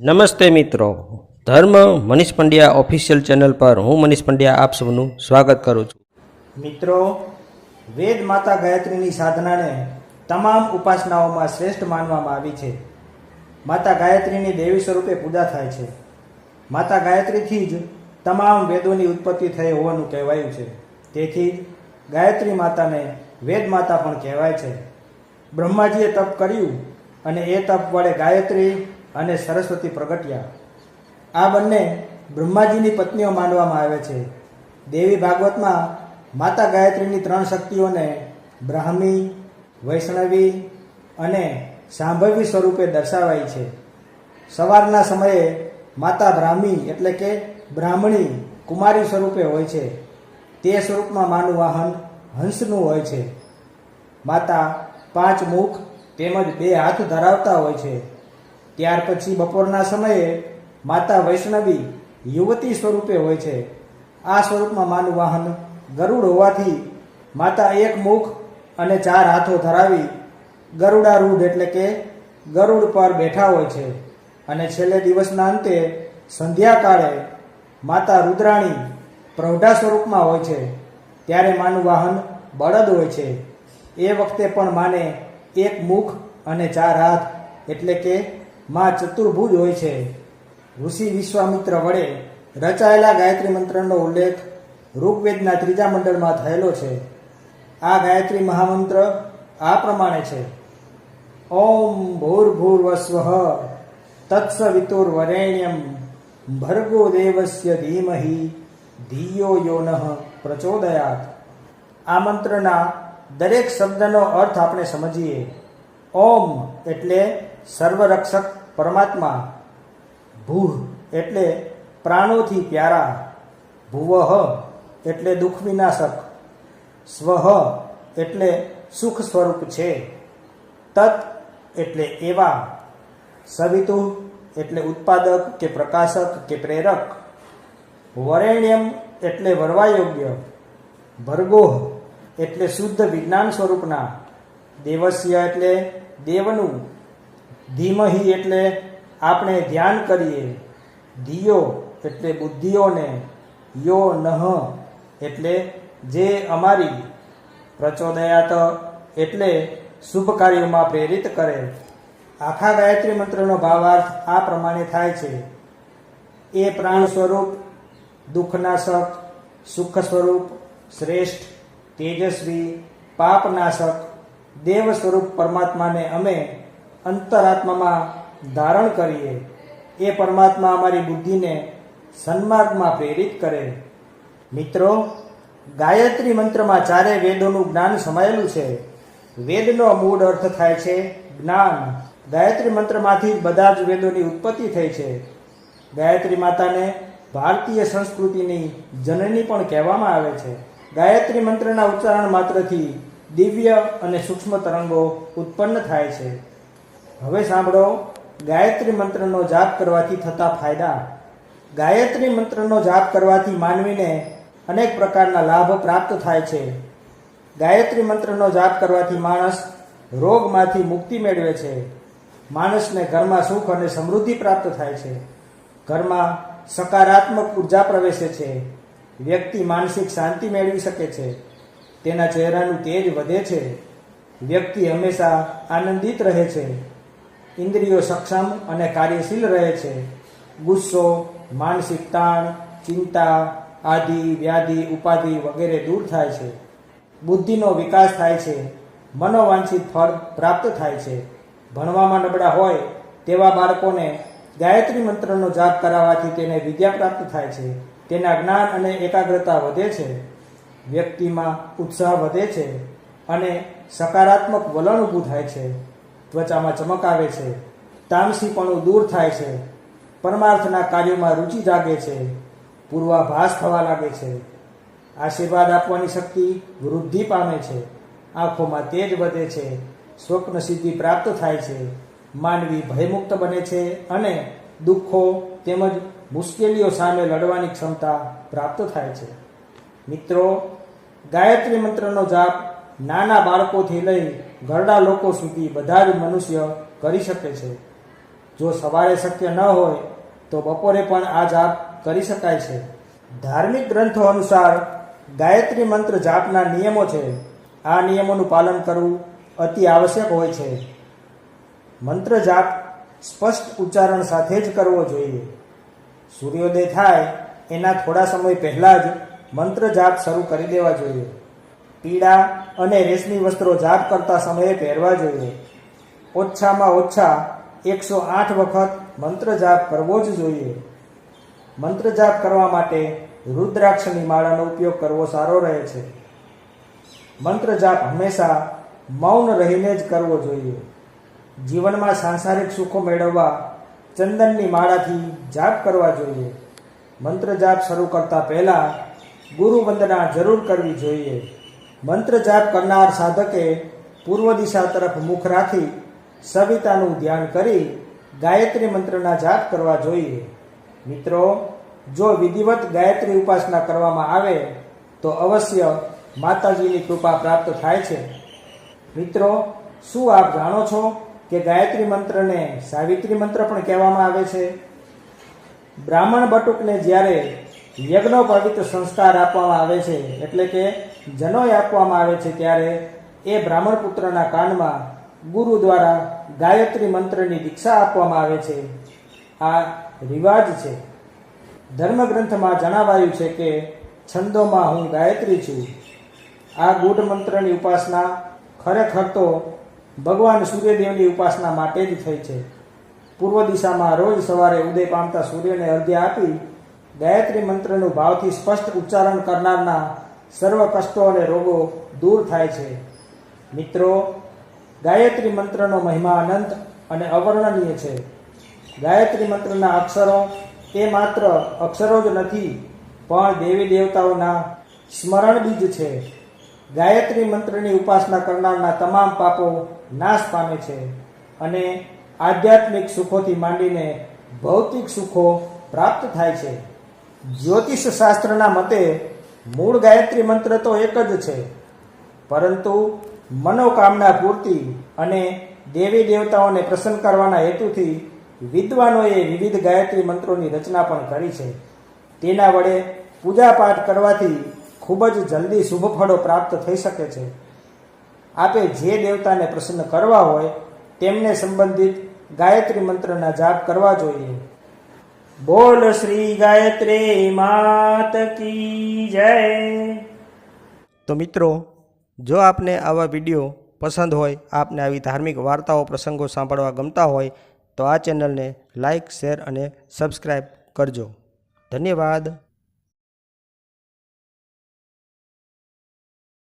નમસ્તે મિત્રો. ધર્મ મનીષ પંડ્યા ઓફિશિયલ ચેનલ પર હું મનીષ પંડ્યા આપ સૌનું સ્વાગત કરું છું. મિત્રો, વેદ માતા ગાયત્રીની સાધનાને તમામ ઉપાસનાઓમાં શ્રેષ્ઠ માનવામાં આવી છે. માતા ગાયત્રીની દેવી સ્વરૂપે પૂજા થાય છે. માતા ગાયત્રીથી જ તમામ વેદોની ઉત્પત્તિ થઈ હોવાનું કહેવાયું છે. તેથી ગાયત્રી માતાને વેદ માતા પણ કહેવાય છે. બ્રહ્માજીએ તપ કર્યું અને એ તપ વડે ગાયત્રી અને સરસ્વતી પ્રગટ્યા. આ બંને બ્રહ્માજીની પત્નીઓ માનવામાં આવે છે. દેવી ભાગવતમાં માતા ગાયત્રીની ત્રણ શક્તિઓને બ્રાહ્મી, વૈષ્ણવી અને સાંભવી સ્વરૂપે દર્શાવાઈ છે. સવારના સમયે માતા બ્રાહ્મી એટલે કે બ્રાહ્મણી કુમારી સ્વરૂપે હોય છે. તે સ્વરૂપમાં માનું વાહન હંસનું હોય છે. માતા પાંચ મુખ તેમજ બે હાથ ધરાવતા હોય છે. ત્યાર પછી બપોરના સમયે માતા વૈષ્ણવી યુવતી સ્વરૂપે હોય છે. આ સ્વરૂપમાં માનું વાહન ગરુડ હોવાથી માતા એક મુખ અને ચાર હાથો ધરાવી ગરુડારૂઢ એટલે કે ગરુડ પર બેઠા હોય છે. અને છેલ્લે દિવસના અંતે સંધ્યાકાળે માતા રુદ્રાણી પ્રૌઢા સ્વરૂપમાં હોય છે. ત્યારે માનું વાહન બળદ હોય છે. એ વખતે પણ માને એક મુખ અને ચાર હાથ એટલે કે માં ચતુર્ભુજ હોય છે. ઋષિ વિશ્વામિત્ર વડે રચાયેલા ગાયત્રી મંત્રનો ઉલ્લેખ ઋગ્વેદના ત્રીજા મંડળમાં થયેલો છે. આ ગાયત્રી મહામંત્ર આ પ્રમાણે છે. ઓમ ભૂર્ભુર્વસ્વ તત્સવિતુર્વરેણ્યમ ભર્ગો દેવસ્ય ધીમહિ ધિયો યોનઃ પ્રચોદયાત. આ મંત્રના દરેક શબ્દનો અર્થ આપણે સમજીએ. ઓમ એટલે સર્વરક્ષક પરમાત્મા ભૂહ એટલે પ્રાણોથી પ્યારા, ભુવઃ એટલે દુઃખ વિનાશક સ્વહ એટલે સુખ સ્વરૂપ છે, તત એટલે એવા સવિતુ એટલે ઉત્પાદક કે પ્રકાશક કે પ્રેરક, વરેણ્યમ એટલે વરવાયોગ્ય ભરગોહ એટલે શુદ્ધ વિજ્ઞાન સ્વરૂપના, દેવસ્ય એટલે દેવનું ધીમહી એટલે આપણે ધ્યાન કરીએ. ધિયો એટલે બુદ્ધિઓને, યો નહ એટલે જે અમારી પ્રચોદયાત એટલે શુભ કાર્યોમાં પ્રેરિત કરે. આખા ગાયત્રી મંત્રનો ભાવાર્થ આ પ્રમાણે થાય છે. એ પ્રાણ સ્વરૂપ, દુઃખનાશક સુખ સ્વરૂપ શ્રેષ્ઠ, તેજસ્વી, પાપનાશક દેવ સ્વરૂપ પરમાત્માને અમે અંતરાત્મામાં ધારણ કરીએ, એ પરમાત્મા અમારી બુદ્ધિને સન્માર્ગમાં પ્રેરિત કરે. મિત્રો, ગાયત્રી મંત્રમાં ચારે વેદોનું જ્ઞાન સમાયેલું છે. વેદનો મૂળ અર્થ થાય છે જ્ઞાન. ગાયત્રી મંત્રમાંથી બધા જ વેદોની ઉત્પત્તિ થઈ છે. ગાયત્રી માતાને ભારતીય સંસ્કૃતિની જનની પણ કહેવામાં આવે છે. ગાયત્રી મંત્રના ઉચ્ચારણ માત્રથી દિવ્ય અને સૂક્ષ્મ તરંગો ઉત્પન્ન થાય છે. હવે સાંભળો, ગાયત્રી મંત્રનો જાપ કરવાથી થતા ફાયદા. ગાયત્રી મંત્રનો જાપ કરવાથી માનવીને અનેક પ્રકારના લાભ પ્રાપ્ત થાય છે. ગાયત્રી મંત્રનો જાપ કરવાથી માણસ રોગમાંથી મુક્તિ મેળવે છે. માણસને ઘરમાં સુખ અને સમૃદ્ધિ પ્રાપ્ત થાય છે. ઘરમાં સકારાત્મક ઊર્જા પ્રવેશે છે. વ્યક્તિ માનસિક શાંતિ મેળવી શકે છે. તેના ચહેરાનું તેજ વધે છે. વ્યક્તિ હંમેશા આનંદિત રહે છે. ઇન્દ્રિયો સક્ષમ અને કાર્યશીલ રહે છે. ગુસ્સો, માનસિક તાણ, ચિંતા, આદિ, વ્યાધિ, ઉપાધિ વગેરે દૂર થાય છે. બુદ્ધિનો વિકાસ થાય છે. મનોવાંછિત ફળ પ્રાપ્ત થાય છે. ભણવામાં નબળા હોય તેવા બાળકોને ગાયત્રી મંત્રનો જાપ કરાવવાથી તેને વિદ્યા પ્રાપ્ત થાય છે. તેના જ્ઞાન અને એકાગ્રતા વધે છે. વ્યક્તિમાં ઉત્સાહ વધે છે અને સકારાત્મક વલણ ઊભું થાય છે. ત્વચામાં ચમક આવે છે. તામસીપણું દૂર થાય છે. પરમાર્થના કાર્યોમાં રુચિ જાગે છે. પૂર્વાભાસ થવા લાગે છે. આશીર્વાદ આપવાની શક્તિ વૃદ્ધિ પામે છે. આંખોમાં તેજ વધે છે. સ્વપ્ન સિદ્ધિ પ્રાપ્ત થાય છે. માનવી ભયમુક્ત બને છે અને દુઃખો તેમજ મુશ્કેલીઓ સામે લડવાની ક્ષમતા પ્રાપ્ત થાય છે. મિત્રો, ગાયત્રી મંત્રનો જાપ નાના બાળકોથી લઈ ઘરડા લોકો સુધી બધા જ મનુષ્ય કરી શકે છે. જો સવારે શક્ય ન હોય, તો બપોરે પણ આ જાપ કરી શકાય છે. ધાર્મિક ગ્રંથો અનુસાર ગાયત્રી મંત્ર જાપના નિયમો છે. આ નિયમોનું પાલન કરવું અતિ આવશ્યક હોય છે. મંત્ર જાપ સ્પષ્ટ ઉચ્ચારણ સાથે જ કરવો જોઈએ. સૂર્યોદય થાય એના થોડા સમય પહેલાં જ મંત્ર જાપ શરૂ કરી દેવા જોઈએ. પીળા અને રેશમી વસ્ત્રો જાપ કરતા સમયે પહેરવા જોઈએ. ઓછામાં ઓછા એકસો આઠ વખત મંત્ર જાપ કરવો જ જોઈએ. મંત્ર જાપ કરવા માટે રુદ્રાક્ષની માળાનો ઉપયોગ કરવો સારો રહે છે. મંત્ર જાપ હંમેશા મૌન રહીને જ કરવો જોઈએ. જીવનમાં સાંસારિક સુખો મેળવવા ચંદનની માળાથી જાપ કરવા જોઈએ. મંત્ર જાપ શરૂ કરતા પહેલા ગુરુ વંદના જરૂર કરવી જોઈએ. મંત્ર જાપ કરનાર સાધકે પૂર્વ દિશા તરફ મુખ રાખી સવિતાનું ધ્યાન કરી ગાયત્રી મંત્રના જાપ કરવા જોઈએ. મિત્રો, જો વિધિવત ગાયત્રી ઉપાસના કરવામાં આવે, તો અવશ્ય માતાજીની કૃપા પ્રાપ્ત થાય છે. મિત્રો, શું આપ જાણો છો કે ગાયત્રી મંત્રને સાવિત્રી મંત્ર પણ કહેવામાં આવે છે? બ્રાહ્મણ બટુકને જ્યારે યજ્ઞોપવિત સંસ્કાર આપવામાં આવે છે, એટલે કે જનોય આપવામાં આવે છે ત્યારે એ બ્રાહ્મણ પુત્રના કાનમાં ગુરુ દ્વારા ગાયત્રી મંત્રની દીક્ષા આપવામાં આવે છે. આ રિવાજ છે. ધર્મગ્રંથમાં જણાવાયું છે કે છંદોમાં હું ગાયત્રી છું. આ ગુઢ મંત્રની ઉપાસના ખરેખર તો ભગવાન સૂર્યદેવની ઉપાસના માટે જ થઈ છે. પૂર્વ દિશામાં રોજ સવારે ઉદય પામતા સૂર્યને અર્ધ્ય આપી ગાયત્રી મંત્રનું ભાવથી સ્પષ્ટ ઉચ્ચારણ કરનારના સર્વ કષ્ટો અને રોગો દૂર થાય છે. મિત્રો, ગાયત્રી મંત્રનો મહિમા અનંત અને અવર્ણનીય છે. ગાયત્રી મંત્રના અક્ષરો તે માત્ર અક્ષરો જ નથી, પણ દેવી દેવતાઓના સ્મરણ બીજ છે. ગાયત્રી મંત્રની ઉપાસના કરનારના તમામ પાપો નાશ પામે છે અને આધ્યાત્મિક સુખોથી માંડીને ભૌતિક સુખો પ્રાપ્ત થાય છે. જ્યોતિષ શાસ્ત્રના મતે મૂળ ગાયત્રી મંત્ર તો એક જ છે. પરંતુ મનોકામના પૂર્તિ અને દેવી દેવતાઓને પ્રસન્ન કરવાના હેતુથી વિદ્વાનોએ વિવિધ ગાયત્રી મંત્રોની રચના પણ કરી છે. તેના વડે પૂજાપાઠ કરવાથી ખૂબ જ જલ્દી શુભ ફળો પ્રાપ્ત થઈ શકે છે. આપે જે દેવતાને પ્રસન્ન કરવા હોય, તેમને સંબંધિત ગાયત્રી મંત્રના જાપ કરવા જોઈએ. બોલ શ્રી ગાયત્રી માત કી જય. તો મિત્રો, જો આપને આવા વીડિયો પસંદ હોય, આપને આવી ધાર્મિક વાર્તાઓ, પ્રસંગો સાંભળવા ગમતા હોય, તો આ ચેનલને લાઇક શેર અને સબસ્ક્રાઈબ કરજો. ધન્યવાદ.